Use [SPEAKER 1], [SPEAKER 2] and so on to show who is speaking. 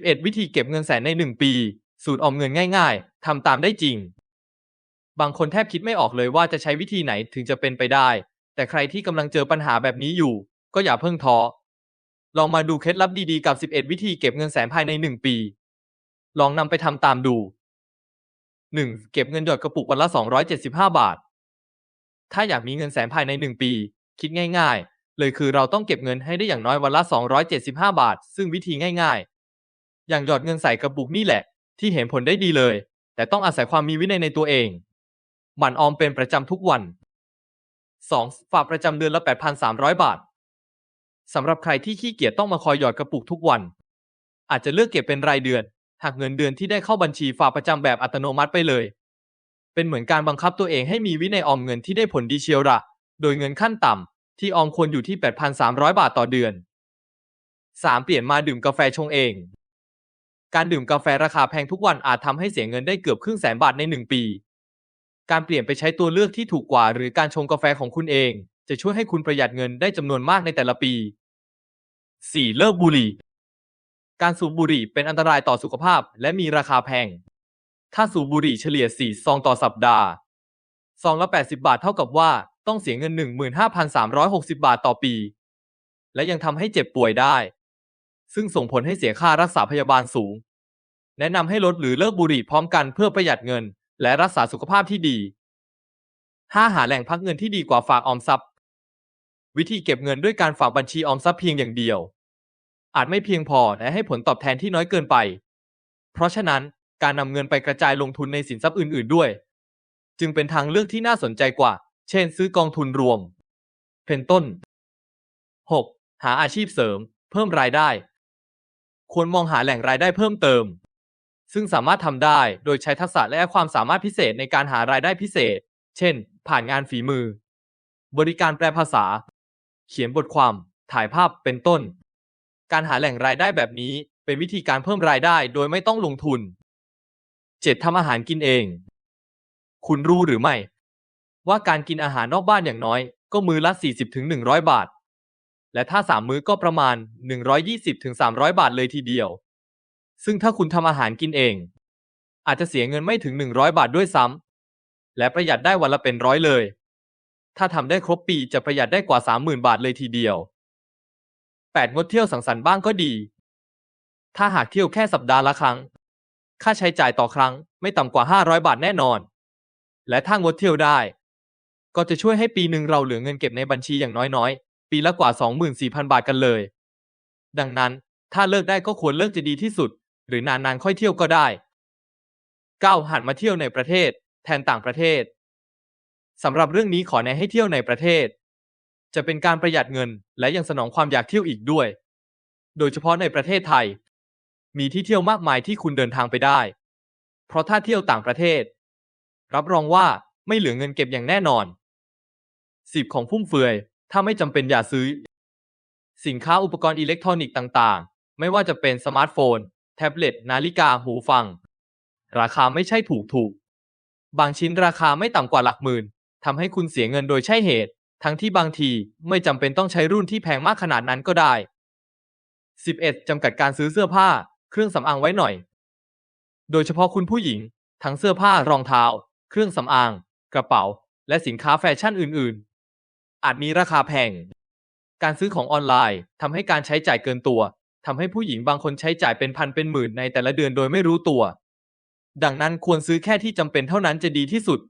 [SPEAKER 1] 11 วิธีเก็บเงินแสนใน 1 ปี สูตรออมเงินง่ายๆ ทำตามได้จริง บางคนแทบคิดไม่ออกเลยว่าจะใช้วิธีไหนถึงจะเป็นไปได้ แต่ใครที่กำลังเจอปัญหาแบบนี้อยู่ ก็อย่าเพิ่งท้อ ลองมาดูเคล็ดลับดีๆกับ 11 วิธีเก็บเงินแสนภายใน 1 ปี ลองนำไปทำตามดู 1. เก็บเงินหยอดกระปุกวันละ 275 บาท ถ้าอยากมีเงินแสนภายใน 1 ปี คิดง่าย ๆ เลยคือเราต้องเก็บเงินให้ได้อย่างน้อยวันละ 275 บาท ซึ่งวิธีง่าย ๆ อย่างหยอดเงินใส่กระปุกนี่แหละ ที่เห็นผลได้ดีเลย แต่ต้องอาศัยความมีวินัยในตัวเอง หมั่นออมเป็นประจำทุกวัน 2. ฝากประจำเดือนละ 8,300 บาทสำหรับใครที่ขี้เกียจต้องมาคอยหยอดกระปุกทุกวัน อาจจะเลือกเก็บเป็นรายเดือนหักเงินเดือนที่ได้เข้าบัญชีฝากประจำแบบอัตโนมัติไปเลย เป็นเหมือนการบังคับตัวเองให้มีวินัยออมเงินที่ได้ผลดีเชียวละโดยเงินขั้นต่ำที่ออมควรอยู่ที่ 8,300 บาทต่อเดือน 3. เปลี่ยนมาดื่มกาแฟชงเอง การดื่มกาแฟราคาแพงทุกวันอาจทำให้เสียเงินได้เกือบครึ่งแสนบาทใน 1 ปี การเปลี่ยนไปใช้ตัวเลือกที่ถูกกว่า หรือการชงกาแฟของคุณเอง จะช่วยให้คุณประหยัดเงินได้จำนวนมากในแต่ละปี 4. เลิกบุหรี่ การสูบบุหรี่เป็นอันตรายต่อสุขภาพ และมีราคาแพง ถ้าสูบบุหรี่เฉลี่ย 4 ซองต่อสัปดาห์ ซองละ 80 บาทเท่ากับว่าต้องเสียเงิน 15,360 บาทต่อปี และยังทำให้เจ็บป่วยได้ ซึ่งส่งผลให้เสียค่ารักษาพยาบาลสูง แนะนำให้ลดหรือเลิกบุหรี่พร้อมกันเพื่อประหยัดเงิน และรักษาสุขภาพที่ดี 5. หาแหล่งพักเงินที่ดีกว่าฝากออมทรัพย์ วิธีเก็บเงินด้วยการฝากบัญชีออมทรัพย์เพียงอย่างเดียว อาจไม่เพียงพอและให้ผลตอบแทนที่น้อยเกินไป เพราะฉะนั้นการนำเงินไปกระจายลงทุนในสินทรัพย์อื่น ๆ ด้วย จึงเป็นทางเลือกที่น่าสนใจกว่า เช่น ซื้อกองทุนรวม เป็นต้น 6. หาอาชีพเสริม เพิ่มรายได้ ควรมองหาแหล่งรายได้เพิ่มเติม ซึ่งสามารถทำได้โดยใช้ทักษะและความสามารถพิเศษในการหารายได้พิเศษ เช่น ผ่านงานฝีมือ บริการแปลภาษา เขียนบทความ ถ่ายภาพเป็นต้น การหาแหล่งรายได้แบบนี้เป็นวิธีการเพิ่มรายได้โดยไม่ต้องลงทุน 7. ทำอาหารกินเอง คุณรู้หรือไม่ ว่าการกินอาหารนอกบ้านอย่างน้อย ก็มือละ 40-100 บาท และถ้า 3 มื้อก็ประมาณ 120-300 บาทเลยทีเดียว ซึ่งถ้าคุณทำอาหารกินเอง อาจจะเสียเงินไม่ถึง 100 บาทด้วยซ้ำและประหยัดได้วันละเป็นร้อยเลย ถ้าทำได้ครบปีจะประหยัดได้กว่า 30,000 บาทเลยทีเดียว 8. งดเที่ยวสังสรรค์บ้างก็ดี ถ้าหากเที่ยวแค่สัปดาห์ละครั้ง ค่าใช้จ่ายต่อครั้งไม่ต่ำกว่า 500 บาทแน่นอน และถ้างดเที่ยวได้ ก็จะช่วยให้ปีหนึ่งเราเหลือเงินเก็บในบัญชีอย่างน้อยๆ ปีละกว่า 24,000 บาทกันเลย ดังนั้นถ้าเลิกได้ก็ควรเลิกจะดีที่สุด หรือนานๆค่อยเที่ยวก็ได้ 9. หันมาเที่ยวในประเทศ แทนต่างประเทศสำหรับเรื่องนี้ขอแนะให้เที่ยวในประเทศ จะเป็นการประหยัดเงิน และยังสนองความอยากเที่ยวอีกด้วย โดยเฉพาะในประเทศไทย มีที่เที่ยวมากมายที่คุณเดินทางไปได้ เพราะถ้าเที่ยวต่างประเทศ รับรองว่าไม่เหลือเงินเก็บอย่างแน่นอน10ของฟุ่มเฟือย ถ้าไม่จำเป็นอย่าซื้อ สินค้าอุปกรณ์อิเล็กทรอนิกส์ต่าง ๆ ไม่ว่าจะเป็นสมาร์ทโฟน แท็บเล็ต นาฬิกา หูฟัง ราคาไม่ใช่ถูกถูก บางชิ้นราคาไม่ต่ำกว่าหลักหมื่นทำให้คุณเสียเงินโดยใช่เหตุ ทั้งที่บางทีไม่จำเป็นต้องใช้รุ่นที่แพงมากขนาดนั้นก็ได้ 11. จำกัดการซื้อเสื้อผ้า เครื่องสำอางไว้หน่อย โดยเฉพาะคุณผู้หญิง ทั้งเสื้อผ้ารองเท้า เครื่องสำอาง กระเป๋า และสินค้าแฟชั่นอื่น ๆ อาจมีราคาแพง การซื้อของออนไลน์ทำให้การใช้จ่ายเกินตัวทำให้ผู้หญิงบางคนใช้จ่ายเป็นพันเป็นหมื่นในแต่ละเดือนโดยไม่รู้ตัว ดังนั้นควรซื้อแค่ที่จำเป็นเท่านั้นจะดีที่สุด